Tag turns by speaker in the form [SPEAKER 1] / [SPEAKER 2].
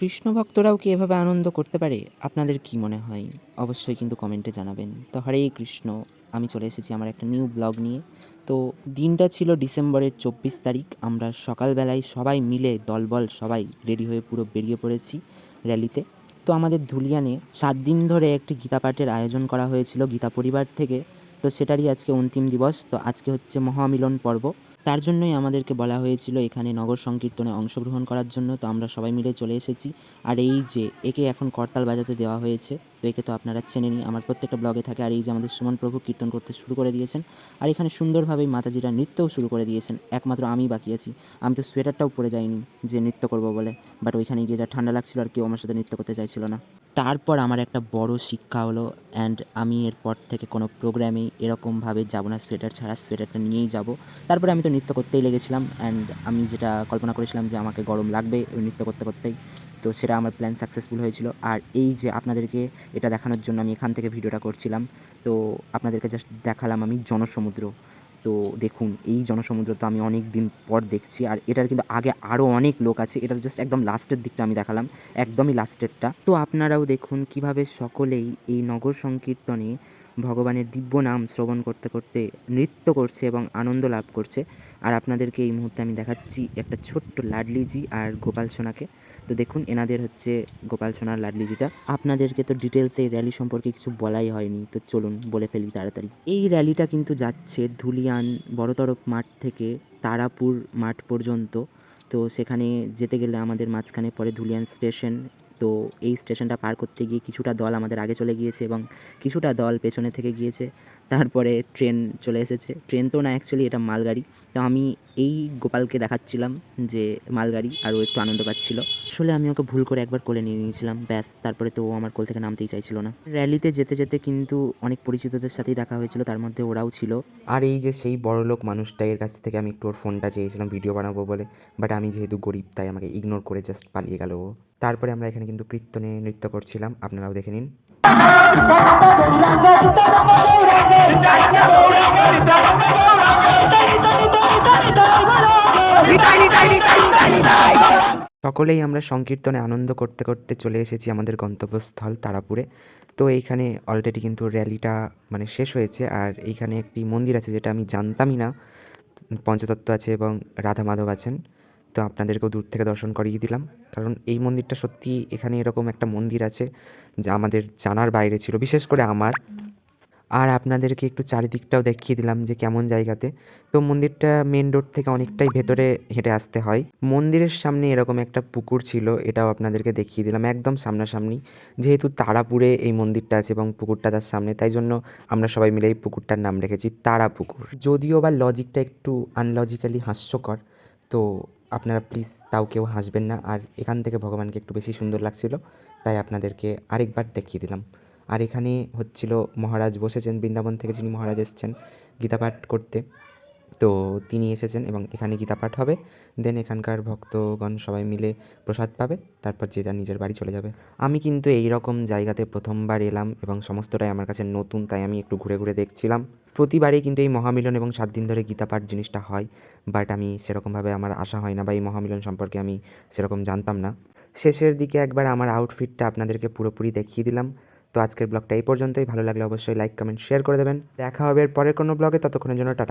[SPEAKER 1] কৃষ্ণ ভক্তরাও কি এভাবে আনন্দ করতে পারে? আপনাদের কি মনে হয়? অবশ্যই কিন্তু কমেন্টে জানাবেন। তো হরে কৃষ্ণ, আমি চলে এসেছি আমার একটা নিউ ব্লগ নিয়ে। তো দিনটা ছিল ডিসেম্বরের চব্বিশ তারিখ। আমরা সকালবেলায় সবাই মিলে দলবল সবাই রেডি হয়ে পুরো বেরিয়ে পড়েছি র্যালিতে। তো আমাদের ধুলিয়ানে সাত দিন ধরে একটি গীতা পাঠের আয়োজন করা হয়েছিল গীতা পরিবার থেকে। তো সেটারই আজকে অন্তিম দিবস। তো আজকে হচ্ছে মহামিলন পর্ব। তার জন্যই আমাদেরকে বলা হয়েছিল এখানে নগর সংকীর্তনে অংশগ্রহণ করার জন্য। তো আমরা সবাই মিলে চলে এসেছি। আর এই যে, একে এখন করতাল বাজাতে দেওয়া হয়েছে। তো একে তো আপনারা চেনেনই। আমার প্রত্যেকটা ব্লগে থাকে আর এই যে আমাদের সুমন প্রভু কীর্তন করতে শুরু করে দিয়েছেন আর এখানে সুন্দরভাবেই মাতাজিরা নৃত্যও শুরু করে দিয়েছেন। একমাত্র আমি বাকি আছি। আমি তো সোয়েটারটাও পরে যাইনি যে নৃত্য করব বলে। বাট ওইখানে গিয়ে যা ঠান্ডা লাগছিল আর কেউ আমার সাথে নৃত্য করতে চাইছিল না। তারপর আমার একটা বড় শিক্ষা হলো অ্যান্ড আমি এরপর থেকে কোনো প্রোগ্রামেই এরকমভাবে যাব না, সোয়েটার ছাড়া, সোয়েটারটা নিয়েই যাব। তারপরে আমি তো নৃত্য করতেই লেগেছিলাম অ্যান্ড আমি যেটা কল্পনা করেছিলাম যে আমাকে গরম লাগবে ওই নৃত্য করতে করতেই। তো সেটা আমার প্ল্যান সাকসেসফুল হয়েছিল। আর এই যে আপনাদেরকে এটা দেখানোর জন্য আমি এখান থেকে ভিডিওটা করছিলাম, তো আপনাদেরকে জাস্ট দেখালাম আমি জনসমুদ্র। তো দেখুন, এই জনসমুদ্র তো আমি অনেক দিন পর দেখছি, আর এটার কিন্তু আগে আরও অনেক লোক আছে, এটা জাস্ট একদম লাস্টের দিকটা আমি দেখালাম, একদমই লাস্টেরটা তো আপনারাও দেখুন কীভাবে সকলেই এই নগর সংকীর্তনে ভগবানের দিব্য নাম শ্রবণ করতে করতে নৃত্য করছে এবং আনন্দ লাভ করছে। আর আপনাদেরকে এই মুহূর্তে আমি দেখাচ্ছি একটা ছোট্ট লাডলিজি আর গোপাল সোনাকে। তো দেখুন, এনাদের হচ্ছে গোপাল সোনার লাডলিজিটা। আপনাদেরকে তো ডিটেলস এই র্যালি সম্পর্কে কিছু বলাই হয়নি। তো চলুন, বলে ফেলি তাড়াতাড়ি। এই র্যালিটা কিন্তু যাচ্ছে ধুলিয়ান বড়তরফ মাঠ থেকে তারাপুর মাঠ পর্যন্ত। তো সেখানে যেতে গেলে আমাদের মাঝখানে পরে ধুলিয়ান স্টেশন তো এই স্টেশনটা পার করতে গিয়ে কিছুটা দল আমাদের আগে চলে গিয়েছে এবং কিছুটা দল পেছনে থেকে গিয়েছে। তারপরে ট্রেন চলে এসেছে। ট্রেন তো না অ্যাকচুয়ালি এটা মালগাড়ি। তো আমি এই গোপালকে দেখাচ্ছিলাম যে মালগাড়ি আর ও একটু আনন্দ পাচ্ছিল। আসলে আমি ওকে ভুল করে একবার কোলে নিয়ে নিয়েছিলাম। ব্যাস, তারপরে তো ও আমার কোল থেকে নামতেই চাইছিল না। র্যালিতে যেতে যেতে কিন্তু অনেক পরিচিতদের সাথেই দেখা হয়েছিল। তার মধ্যে ওরাও ছিল।
[SPEAKER 2] আর এই যে সেই বড়লোক মানুষটা, এর কাছ থেকে আমি একটু ওর ফোনটা চেয়েছিলাম, ভিডিও বানাবো বলে। বাট আমি যেহেতু গরিব, তাই আমাকে ইগনোর করে জাস্ট পালিয়ে গেল ও। তারপরে আমরা এখানে কিন্তু কীর্তনে নৃত্য করছিলাম, আপনারাও দেখে নিন। সকলেই আমরা সংকীর্তনে আনন্দ করতে করতে চলে এসেছি আমাদের গন্তব্যস্থল তারাপুরে। তো এইখানে অলরেডি কিন্তু র্যালিটা মানে শেষ হয়েছে, আর এইখানে একটি মন্দির আছে যেটা আমি জানতামই না। পঞ্চতত্ত্ব আছে এবং রাধা মাধব আছেন। তো আপনাদেরকেও দূর থেকে দর্শন করিয়ে দিলাম। কারণ এই মন্দিরটা সত্যি এখানে এরকম একটা মন্দির আছে যা আমাদের জানার বাইরে ছিল, বিশেষ করে আমার। আর আপনাদেরকে একটু চারিদিকটাও দেখিয়ে দিলাম যে কেমন জায়গাতে। তো মন্দিরটা মেন রোড থেকে অনেকটাই ভেতরে হেঁটে আসতে হয়। মন্দিরের সামনে এরকম একটা পুকুর ছিল, এটাও আপনাদেরকে দেখিয়ে দিলাম একদম সামনাসামনি। যেহেতু তারাপুরে এই মন্দিরটা আছে এবং পুকুরটা তার সামনে, তাই জন্য আমরা সবাই মিলে এই পুকুরটার নাম রেখেছি তারা পুকুর যদিও বা লজিকটা একটু আনলজিক্যালি হাস্যকর, তো আপনারা প্লিজ তাও কেউ হাসবেন না। আর এখান থেকে ভগবানকে একটু বেশি সুন্দর লাগছিল, তাই আপনাদেরকে আরেকবার দেখিয়ে দিলাম। আর এখানে হচ্ছিল মহারাজ বসেছেন, বৃন্দাবন থেকে যিনি মহারাজ এসেছেন, গীতাপাঠ করতে। তো তিনি এসেছেন এবং এখানে গীতাপাঠ হবে। দেন এখানকার ভক্তগণ সবাই মিলে প্রসাদ পাবে, তারপর যে যার নিজের বাড়ি চলে যাবে। আমি কিন্তু এই রকম জায়গাতে প্রথমবার এলাম এবং সমস্তটাই আমার কাছে নতুন, তাই আমি একটু ঘুরে ঘুরে দেখছিলাম। প্রতিবারই কিন্তু এই মহামিলন এবং সাত দিন ধরে গীতাপাঠ জিনিসটা হয় বাট আমি সেরকমভাবে আমার আশা হয় না বা এই মহামিলন সম্পর্কে আমি সেরকম জানতাম না। শেষের দিকে একবার আমার আউটফিটটা আপনাদেরকে পুরোপুরি দেখিয়ে দিলাম। তো আজকের ব্লগটা এই পর্যন্তই। ভালো লাগলে অবশ্যই লাইক কমেন্ট শেয়ার করে দেবেন। দেখা হবে এর পরের কোনো ব্লগে। ততক্ষণের জন্য টাটা।